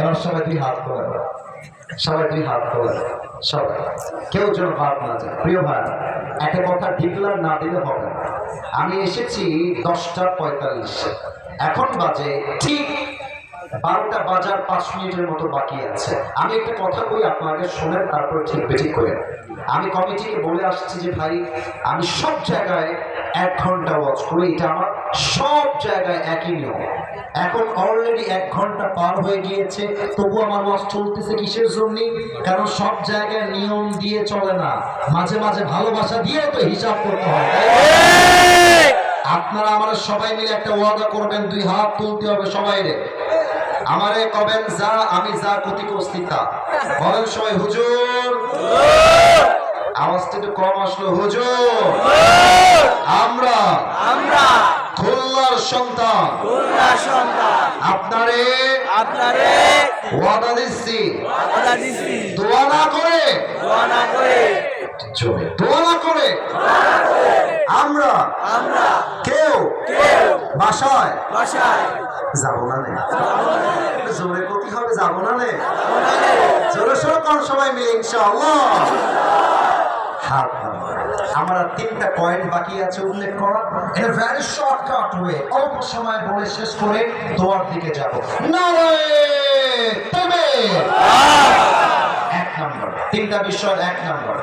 এবার সবাই দুই হাত তোলেন সবাই দুই হাত তোলেন সবাই কেউ যেন হাত না যায়। প্রিয় ভাই, একটা কথা ডিক্লার না দিলে হবে আমি এসেছি দশটা পঁয়তাল্লিশ। এখন বাজে ঠিক বারোটা বাজার পাঁচ মিনিটের মতো বাকি আছে। আমি একটা কথা বলি আপনাকে শোনেন, তারপর ঠিক বেঠিক করে আমি কমিটিকে বলে আসছি যে, ভাই, আমি সব জায়গায় এক ঘণ্টা ওয়াচ করি। এটা আমার সব জায়গায় একই নিয়ম। এখন অলরেডি এক ঘণ্টা পার হয়ে গিয়েছে, তবু আমার ওয়াচ চলতেছে কিসের জন্য? কারণ সব জায়গায় নিয়ম দিয়ে চলে না। মাঝে মাঝে ভালোবাসা দিয়ে তো হিসাব করতে হয়। আপনারা আমরা সবাই মিলে একটা ওয়াদা করবেন, দুই হাত তুলতে হবে সবাই রে আমারে কবেন যা, আমি যা ক্ষতি করছি তা। বলেন সবাই, হুজুর! আওয়াজটা একটু কম আসলো, হুজুর! আমরা সন্তান। আপনারে আপনারে ওয়াদা দিচ্ছি। আমরা দিচ্ছি। দোয়া না করে দোয়া না করে। জোরে দোয়া না করে। আমরা আমরা কেউ কেউ বাসায় বাসায় যাব না নে জোরে ক্ষতি হবে যাব না নে জোরে সরে কোন সবাই মিলে ইনশাআল্লাহ। হাত। আমার আর তিনটা পয়েন্ট বাকি আছে, উল্লেখ করা। এটা ভ্যারি শর্টকাট ওয়ে অল্প সময় বলে শেষ করে দোয়ার দিকে যাব। এক নম্বর, তিনটা বিষয় এক নম্বর।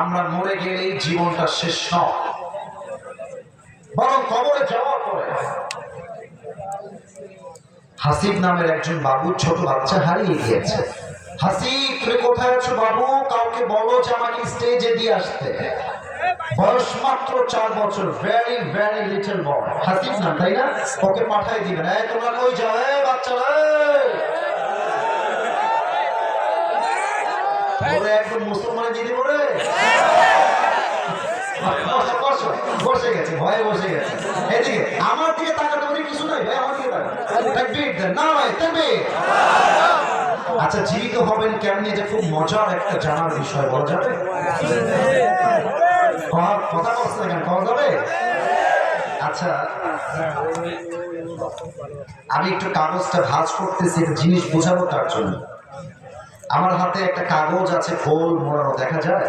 আমরা মরে গেলেই জীবনটা শেষ নয় বরং কবরে যাওয়ার পরে। হাসিব নামের একজন বাবু ছোট বাচ্চা হারিয়ে গিয়েছে। হাসিব, তুমি কোথায় আছো বাবু? কাউকে বলো যে আমাকে স্টেজে দিয়ে আসতে। বয়স মাত্র চার বছর। Very very little boy Hasib না তাই না? ওকে পাঠাই দিবেন। বাচ্চারা ওরে একদম মুসলমানে দিদি বলে বসো, বসো। আমার কিছু না আচ্ছা জীবিত হবেন কেমনি? এটা খুব মজার একটা জানার বিষয় বলা যাবে? আচ্ছা। আমি একটু কাগজটা ভাঁজ করতেছি, একটা জিনিস বোঝাবো তার জন্য। আমার হাতে একটা কাগজ আছে গোল মোড়ানো, দেখা যায়?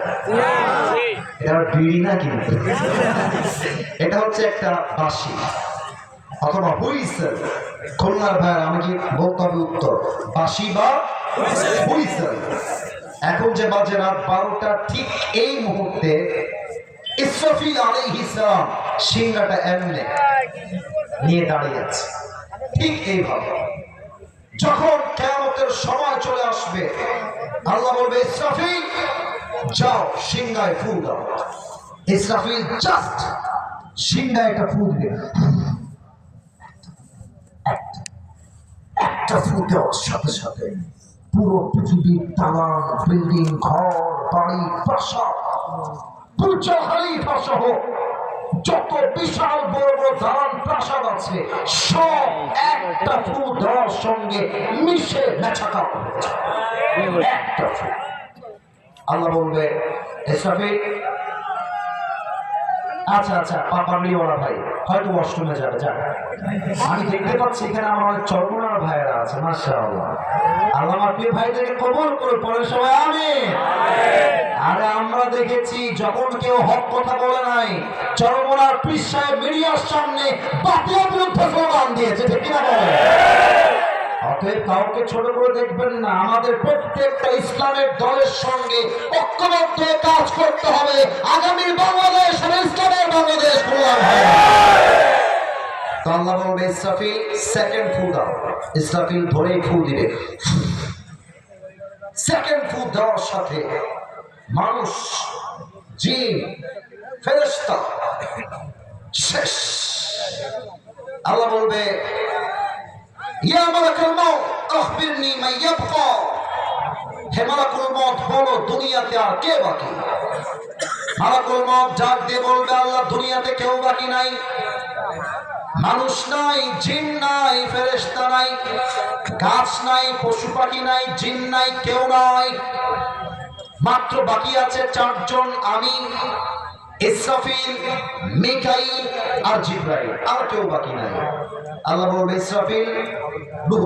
এটা বিড়ি না কিন্তু এটা হচ্ছে একটা বাঁশি। অথবা হুইসেল। খুলনার ভাই আমি কি বলতে হবে উত্তর? বাঁশি বা হুইসেল। এখন যে বাজে রাত বারোটা, ঠিক এই মুহূর্তে ইসরফিল আলাইহিস সালাম সিংহাটা এমনে নিয়ে দাঁড়িয়ে আছে। ঠিক এইভাবে। যখন কেয়ামতের সময় চলে আসবে, আল্লাহ বলবে, ইসরাফিল, যাও সিংহায় ফুল দাও। ইসরাফিল জাস্ট সিংহায় একটা ফুল দিবে। একটা ফুল দেওয়ার সাথে সাথে পুরো পৃথিবীর দালান বিল্ডিং, ঘর, বাড়ি, প্রাসাদ। বুর্জ খলিফা সহ যত বিশাল বড় বড় দালান প্রাসাদ আছে সব একটা ফুল দেওয়ার সঙ্গে মিশে মেছাকা হয়ে। একটা ফুল আল্লাহ বলবে ইসরাফিল আচ্ছা আচ্ছা পাপা মিওয়ালা ভাই, হয়তো ওয়াশরুমে যাবে, যাক। আমি দেখতে পাচ্ছি এখানে আমার অনেক চরমনার ভাইয়েরা আছে, মাশাআল্লাহ। আল্লাহ আমার প্রিয় ভাইদেরকে কবুল করে পরে সবাই আমি। আরে আমরা দেখেছি, যখন কেউ হক কথা বলে নাই, চরমনার সাহেব মিডিয়ার সামনে বাতিলের বিরুদ্ধে স্লোগান দিয়েছে, ঠিক কিনা বলে? অতএব কাউকে ছোট করে দেখবেন না। আমাদের প্রত্যেকটা ইসলামের দলের সঙ্গে ঐক্যবদ্ধ কাজ করতে হবে। আগামী বাংলাদেশ ইসলামের বাংলাদেশ, আল্লাহ বলবে, ইসরাফিল সেকেন্ড ফু দাও। ইসরাফিল ধরেই ফু দিবে। সেকেন্ড ফু দেওয়ার সাথে মানুষ, জিন, ফেরেশতা, শেষ। আল্লাহ বলবে ইয়া দুনিয়াতে আর বাকি? দুনিয়াতে কেউ বাকি নাই। মানুষ নাই, জিন নাই, ফেরেশতা নাই, গাছ নাই, পশু পাখি নাই, জিন নাই, কেউ নাই। মাত্র বাকি আছে চারজন আমি, ইসরাফিল, মিকাইল আর জিব্রাইল। আর কেউ বাকি নাই। আল্লাহ বলবে ইসরাফিল